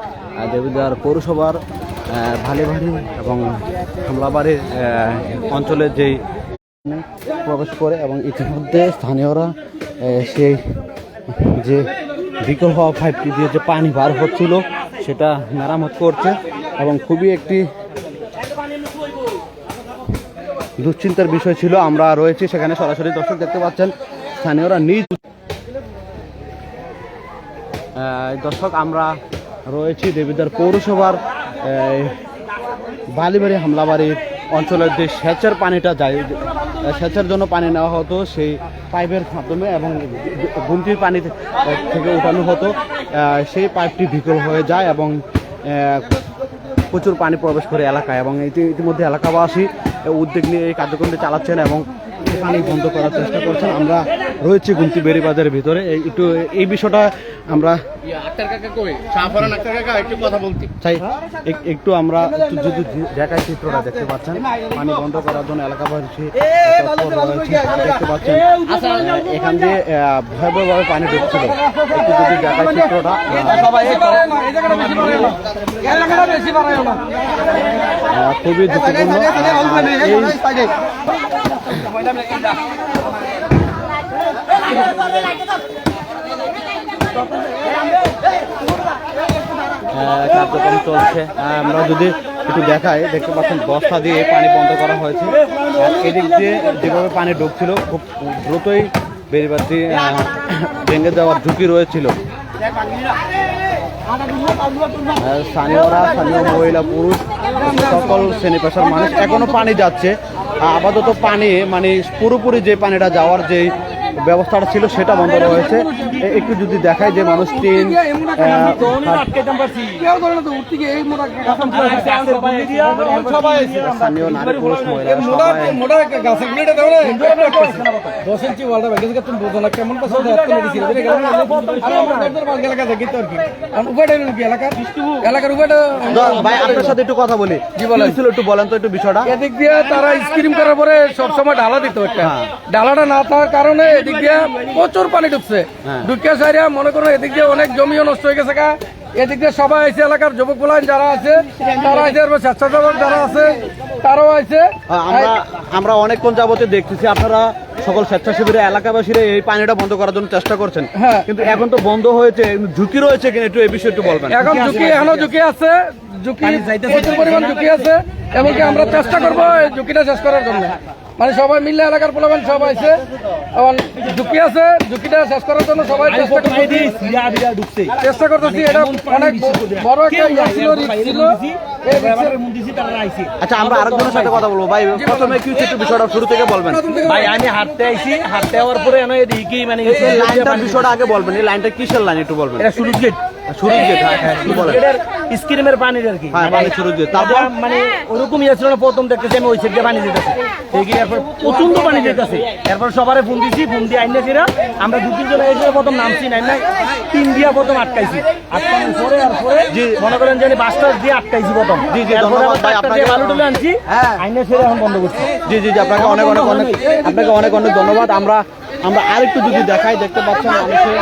আহ, দেবিদ্বার পৌরসভার ভালিবাড়ি এবং হামলাবাড়ির আহ, অঞ্চলের যেই প্রবেশ করে এবং ইতিমধ্যে স্থানীয়রা সেই যে বিকল হওয়া পাইপটি দিয়ে যে পানি বার হচ্ছিল সেটা মেরামত করছে এবং খুবই একটি দুশ্চিন্তার বিষয় ছিল। আমরা রয়েছি সেখানে সরাসরি দর্শক দেখতে পাচ্ছেন স্থানীয়রা নিজ দর্শক আমরা রয়েছি দেবিদার পৌরসভার বালিবাড়ি হামলাবাড়ির অঞ্চলের যে সেচের পানিটা যায় সেচের জন্য পানি নেওয়া হতো, সেই পাইপের মাধ্যমে এবং গুমটির পানি থেকে উঠানো হতো। সেই পাইপটি বিকল হয়ে যায় এবং প্রচুর পানি প্রবেশ করে এলাকায় এবং ইতি- ইতিমধ্যে এলাকাবাসী উদ্যোগ নিয়ে এই কার্যক্রমটি চালাচ্ছেন এবং পানি বন্ধ করার চেষ্টা করছেন আমরা রয়েছি গুমতি বেড়ি বাজারের ভিতরে একটু এই বিষয়টা আমরা আক্তার কাকা কই শাহফরান আক্তার কাকা একটু চাই এক- একটু আমরা যদি দেখাই চিত্রটা দেখতে পাচ্ছেন পানি বন্ধ করার জন্য এলাকাবাসী দেখতে পাচ্ছেন এখান দিয়ে আহ, ভয়াবহভাবে পানি ঢুকছিল একটু যদি দেখাই চিত্রটা খুবই আহ, কার্যক্রম চলছে। আমরা যদি একটু দেখাই, দেখতে পাচ্ছেন, বস্তা দিয়ে পানি বন্ধ করা হয়েছে। এদিক দিয়ে যেভাবে পানি ঢুকছিল খুব দ্রুতই বেরিবাদটি ভেঙে দেওয়ার ঝুঁকি রয়েছিল। স্থানীয়রা, স্থানীয় মহিলা, পুরুষ, সকল শ্রেণি পেশার মানুষ এখনও পানি যাচ্ছে। আপাতত পানি মানে পুরোপুরি যে পানিটা যাওয়ার যে ব্যবস্থাটা ছিল সেটা বন্ধ রয়েছে এ- একটু যদি দেখায় যে মানুষ স্থানীয় নারী পুরুষ মহিলা সাথে একটু কথা বলি। কি ছিল একটু বলেন তো একটু বিষয়টা। এদিক দিয়ে তারা স্ক্রিম করার পরে সবসময় ডালা দিত একটা। হ্যাঁ। ডালাটা না থাকার কারণে এদিক দিয়ে প্রচুর পানি ঢুকছে হ্যাঁ। সাইরা মনে করো এদিক দিয়ে অনেক জমিও নষ্ট হয়ে গেছে এদিক দিয়ে সবাই আছে এলাকার যুবক বলান যারা আছে তারা আছে স্বেচ্ছাসেবক যারা আছে তারাও আছে আমরা আমরা অনেকক্ষণ যাবতে দেখতেছি আপনারা সকল স্বেচ্ছাসেবীরা এলাকাবাসীরা এই পানিটা বন্ধ করার জন্য চেষ্টা করছেন। হ্যাঁ। কিন্তু এখন তো বন্ধ হয়েছে ঝুঁকি রয়েছে কিনা একটু এই বিষয়ে একটু বলবেন। এখন ঝুঁকি এখনও ঝুঁকি আছে। ঝুঁকি প্রচুর পরিমাণ ঝুঁকি আছে এমনকি আমরা চেষ্টা করব এই ঝুঁকিটা শেষ করার জন্য। মানে সবাই মিলে এলাকার পোলাবেন সব আছে এখন ঝুঁকি আছে ঝুঁকিটা শেষ করার জন্য সবাই চেষ্টা করতেছি। চেষ্টা করতেছি এটা অনেক বড় একটা ইয়ে ছিল ছিল। আচ্ছা আমরা আরেকজনের সাথে কথা বলব। ভাই প্রথমে কি হচ্ছে বিষয়টা শুরু থেকে বলবেন। ভাই আমি হাঁটতে আইছি হাঁটতে হওয়ার পরে এনে এদিকে মানে এই লাইনটার বিষয়টা আগে বলবেন এই লাইনটা কিসের লাইন একটু বলবেন? এটা শুরু গেট। হ্যাঁ হ্যাঁ বলেন। স্ক্রিমের পানির আর কি? হ্যাঁ পানি শুরু দিয়ে। তারপর? তারপর মানে ওরকমই আসছিল না প্রথম দেখতেছি আমি ওই সাইডে পানি দিতেছি। দেখি এরপর প্রচণ্ড পানি দিতেছে। এরপর সবারে ফোন দিছি ফোন দিয়ে আইনে আমরা দু তিনজন এসে প্রথম নামছি নাই তিন দিয়া প্রথম আটকাইছি। আটকানোর পরে আর পরে মনে করেন যে বাসটা দিয়ে আটকাইছি প্রথম। জি, জি, ধন্যবাদ ভাই, আপনাকে। দিয়ে তুলে আনছি। হ্যাঁ। আইনে এখন বন্ধ করছি। জি জি জি আপনাকে অনেক অনেক অনেক আপনাকে অনেক অনেক ধন্যবাদ। আমরা আমরা আরেকটু যদি দেখাই, দেখতে পাচ্ছেন মানুষের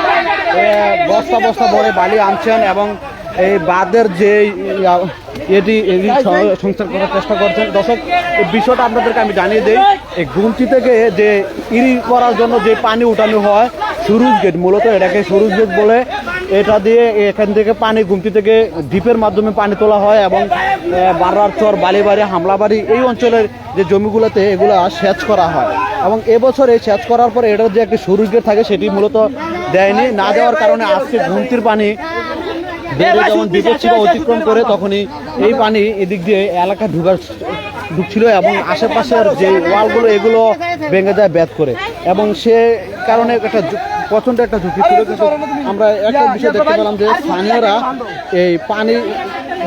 বস্তা বস্তা ভরে বালি আনছেন এবং এই বাঁধের যে এটি এটি সংস্কার করার চেষ্টা করছেন। দর্শক এই বিষয়টা আপনাদেরকে আমি জানিয়ে দিই, এই গুমটি থেকে যে ইরি করার জন্য যে পানি উঠানো হয়, সুরুজ গেট, মূলত এটাকে সুরুজ গেট বলে এটা দিয়ে এখান থেকে পানি গুমটি থেকে ডিপের মাধ্যমে পানি তোলা হয় এবং বাররার চর বালিবাড়ি হামলাবাড়ি এই অঞ্চলের যে জমিগুলোতে এগুলো সেচ করা হয়। এবং এবছর এই সেচ করার পরে এটার যে একটি সুরুজ গেট থাকে সেটি মূলত দেয়নি। না দেওয়ার কারণে আজকে গুমতির পানি বেড়ে যেমন বিপদ ছিল অতিক্রম করে তখনই এই পানি এদিক দিয়ে এলাকা ঢুকার ঢুকছিল এবং আশেপাশের যে ওয়ালগুলো এগুলো ভেঙে যায় ব্যাত করে। এবং সে কারণে একটা প্রচণ্ড একটা ঝুঁকি ছিল কিন্তু আমরা একটা বিষয় দেখতে পেলাম যে স্থানীয়রা এই পানি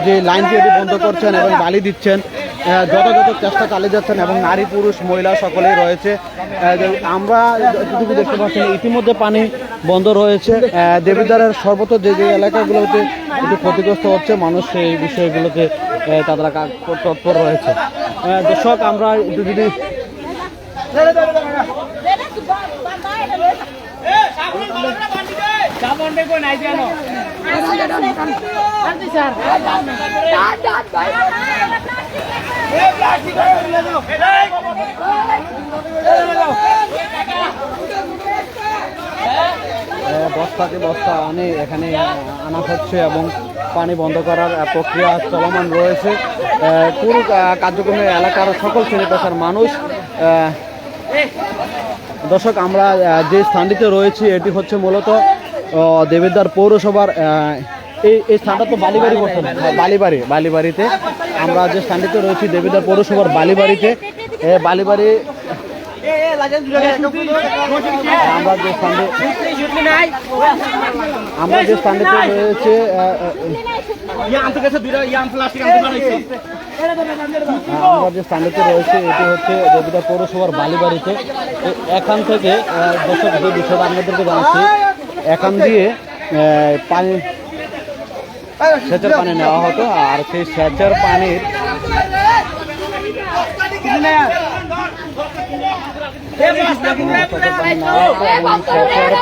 যে লাইন দিয়ে বন্ধ করছেন এবং বালি দিচ্ছেন যথাযথ চেষ্টা চালিয়ে যাচ্ছেন এবং নারী পুরুষ মহিলা সকলেই রয়েছে। আমরা যতটুকু দেখতে পাচ্ছি ইতিমধ্যে পানি বন্ধ রয়েছে। দেবিদ্বারের সর্বত্র যে যে এলাকাগুলোতে একটু ক্ষতিগ্রস্ত হচ্ছে মানুষ সেই বিষয়গুলোতে তারা তৎপর রয়েছে। দর্শক আমরা একটু যদি বস্তাকে বস্তা আনে, এখানে আনা হচ্ছে এবং পানি বন্ধ করার প্রক্রিয়া চলমান রয়েছে। পুরো কার্যক্রমে এলাকার সকল শ্রেণি পেশার মানুষ দর্শক আমরা যে স্থানটিতে রয়েছি এটি হচ্ছে মূলত আহ, দেবিদ্বার পৌরসভার এই এই স্থানটা তো বালিবাড়ি হ্যাঁ, বালিবাড়ি বালিবাড়িতে। আমরা যে স্থানটিতে রয়েছি দেবিদ্বার পৌরসভার বালিবাড়িতে বালিবাড়ি আমরা যে স্থানে আমরা যে স্থানটিতে রয়েছে আমরা যে স্থানটিতে রয়েছে, এটি হচ্ছে দেবিদা পৌরসভার বালিবাড়িতে। এখান থেকে দর্শক, যে বিষয়টা আপনাদেরকে জানাচ্ছি, এখান দিয়ে পানি, সেচের পানি নেওয়া হতো, আর সেই সেচের পানির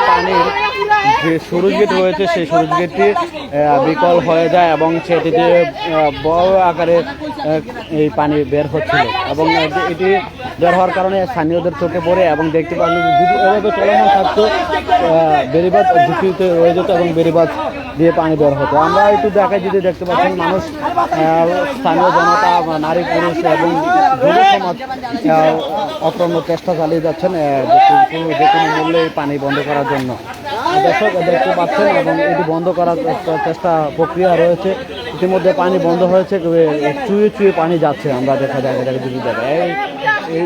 পানির যে সুরুজ গেট রয়েছে, সেই সুরুজ গেটটি বিকল হয়ে যায় এবং সেটিতে বড় আকারে এই পানি বের হচ্ছিল। এবং এটি- বের হওয়ার কারণে স্থানীয়দের চোখে পড়ে এবং দেখতে পারলেন যে যদি এভাবে চলমান থাকতো বেড়িবাঁধ ঝুঁকিতে রয়ে যেত এবং বেড়িবাঁধ দিয়ে পানি বের হতো। আমরা একটু দেখাই যদি দেখতে পাচ্ছেন মানুষ স্থানীয় জনতা নারী পুরুষ এবং যুব সমাজ আহ, চেষ্টা চালিয়ে যাচ্ছেন যে কোনো- মূল্যে পানি বন্ধ করার জন্য। দর্শক দেখতে পাচ্ছেন এবং এটি বন্ধ করার চেষ্টা- প্রক্রিয়া রয়েছে। ইতিমধ্যে পানি বন্ধ হয়েছে চুয়ে চুয়ে পানি যাচ্ছে। আমরা দেখা যায়, দেখা যদি দেখা এই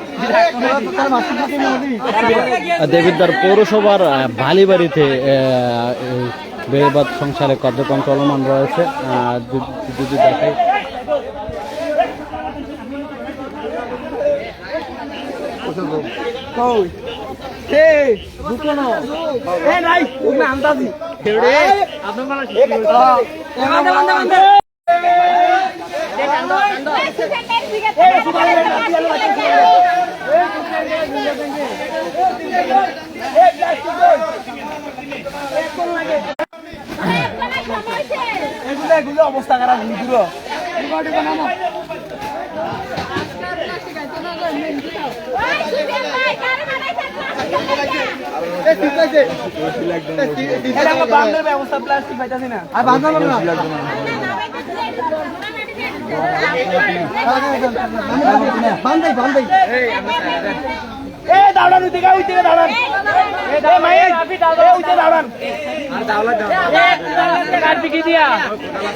দেবিদ্বার পৌরসভার বালিবাড়িতে আহ, সংসারে কার্যক্রম চলমান রয়েছে যদি- যদি দেখাই অবস্থা খারাপ দূর ব্যবস্থা প্লাস্টিক পাইতাছি না আর বাঁধানো না বান্ধাই বান্ধাই এই দাঁড়ান উইতে গা উইতে দাঁড়ান এই মাই এই উইতে দাঁড়ান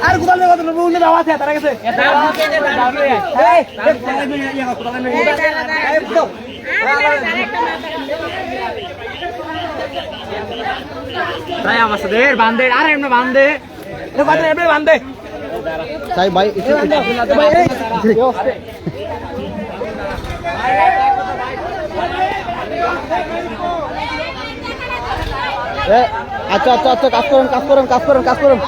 আর কোথাও কথা নেব উনি দাওয়া আছে তারা গেছে তাই আমার সাথে বান্ধে আর এমনি বান্ধে এমনি বান্ধে তাই ভাই একটু- একটু- ভাই এই এ, আচ্ছা আচ্ছা আচ্ছা কাজ করেন কাজ করেন কাজ করেন কাজ করেন।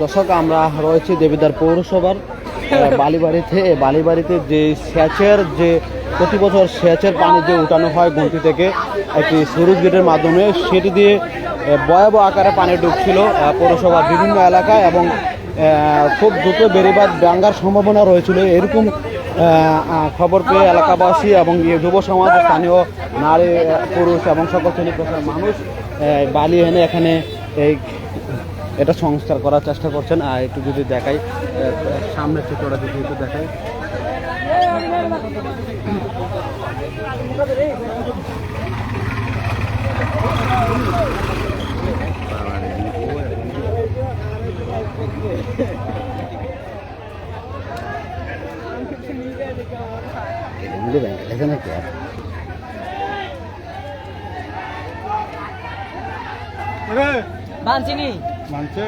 দর্শক, আমরা রয়েছি দেবিদার পৌরসভার। বালিবাড়িতে বালিবাড়িতে যে সেচের যে প্রতি বছর সেচের পানি যে উঠানো হয় গুমটি থেকে, একটি সুরুজ গেটের মাধ্যমে, সেটি দিয়ে ভয়াবহ আকারে পানি ঢুকছিল পৌরসভার বিভিন্ন এলাকায় এবং খুব দ্রুত বেড়িবাদ ভাঙ্গার সম্ভাবনা রয়েছিল। এরকম খবর পেয়ে এলাকাবাসী এবং যুব সমাজ, স্থানীয় নারী, পুরুষ এবং সকল শ্রেণি মানুষ বালি এনে এখানে এই এটা সংস্কার করার চেষ্টা করছেন। আর একটু যদি দেখাই আহ, সামনের চিত্রটা যদি একটু দেখাই। বাঞ্চিনি মানছে